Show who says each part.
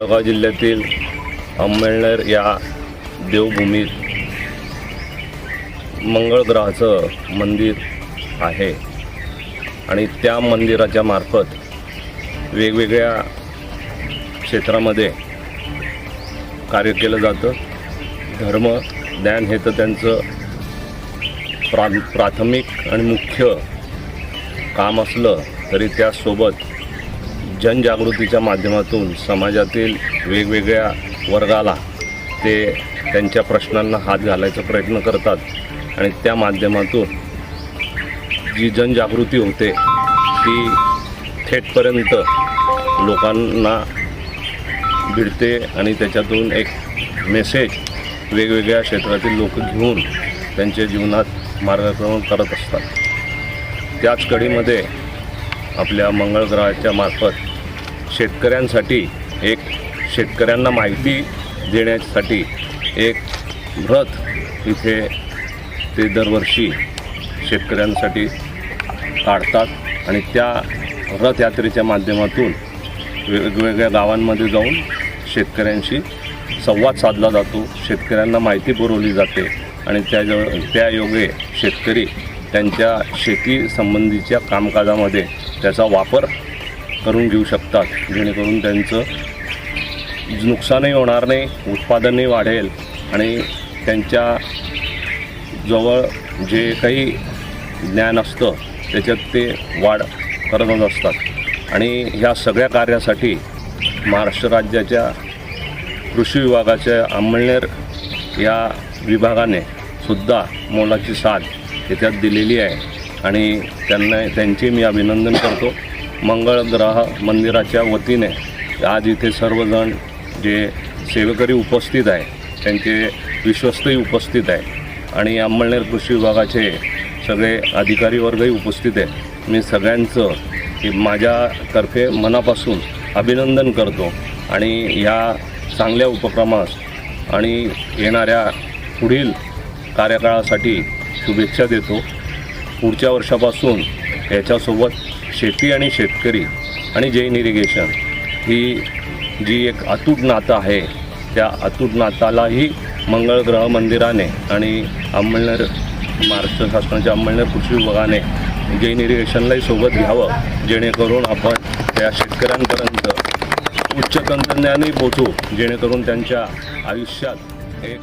Speaker 1: जळगाव जिल्ह्यातील अंमळनेर या देवभूमीत मंगळग्रहाचं मंदिर आहे. आणि त्या मंदिराच्या मार्फत वेगवेगळ्या क्षेत्रामध्ये कार्य केलं जातं. धर्म ज्ञान हे तर त्यांचं प्रा प्राथमिक आणि मुख्य काम असलं तरी त्यासोबत जनजागृतीच्या माध्यमातून समाजातील वेगवेगळ्या वर्गाला ते त्यांच्या प्रश्नांना हात घालायचा प्रयत्न करतात. आणि त्या माध्यमातून जी जनजागृती होते ती थेटपर्यंत लोकांना भिडते आणि त्याच्यातून एक मेसेज वेगवेगळ्या क्षेत्रातील लोक घेऊन त्यांच्या जीवनात मार्गक्रमण करत असतात. त्याच कडीमध्ये आपल्या मंगळ ग्रहाच्या मार्फत शेतकऱ्यांसाठी एक शेतकऱ्यांना माहिती देण्यासाठी एक व्रत इथे ते दरवर्षी शेतकऱ्यांसाठी काढतात आणि त्या रथयात्रेच्या माध्यमातून वेगवेगळ्या गावांमध्ये जाऊन शेतकऱ्यांशी संवाद साधला जातो. शेतकऱ्यांना माहिती पुरवली जाते आणि त्या त्या योगे शेतकरी त्यांच्या शेती संबंधीच्या कामकाजामध्ये त्याचा वापर करून घेऊ शकतात. जेणेकरून त्यांचं नुकसानही होणार नाही उत्पादनही वाढेल आणि त्यांच्या जवळ जे काही ज्ञान असतं त्याच्यात ते वाढ करतच असतात. आणि ह्या सगळ्या कार्यासाठी महाराष्ट्र राज्याच्या कृषी विभागाच्या अंमळनेर या विभागाने सुद्धा मोलाची साथ त्याच्यात दिलेली आहे. आणि त्यांना त्यांचे मी अभिनंदन करतो. मंगळग्रह मंदिराच्या वतीने आज इथे सर्वजण जे सेवेकरी उपस्थित आहे त्यांचे विश्वस्तही उपस्थित आहे आणि अंमळनेर कृषी विभागाचे सगळे अधिकारी वर्गही उपस्थित आहे. मी सगळ्यांचं की माझ्यातर्फे मनापासून अभिनंदन करतो आणि या चांगल्या उपक्रमास आणि येणाऱ्या पुढील कार्यकाळासाठी शुभेच्छा देतो. पुढच्या वर्षापासून याच्यासोबत शेती आणि शेतकरी आणि जैन इरिगेशन ही जी एक अतूट नातं आहे त्या अतूट नातालाही मंगळ ग्रह मंदिराने आणि अंमळनेर महाराष्ट्र शासनाच्या अंमळनेर कृषी विभागाने जैन इरिगेशनलाही सोबत घ्यावं जेणेकरून आपण त्या शेतकऱ्यांपर्यंत उच्च तंत्रज्ञानही पोचू जेणेकरून त्यांच्या आयुष्यात एक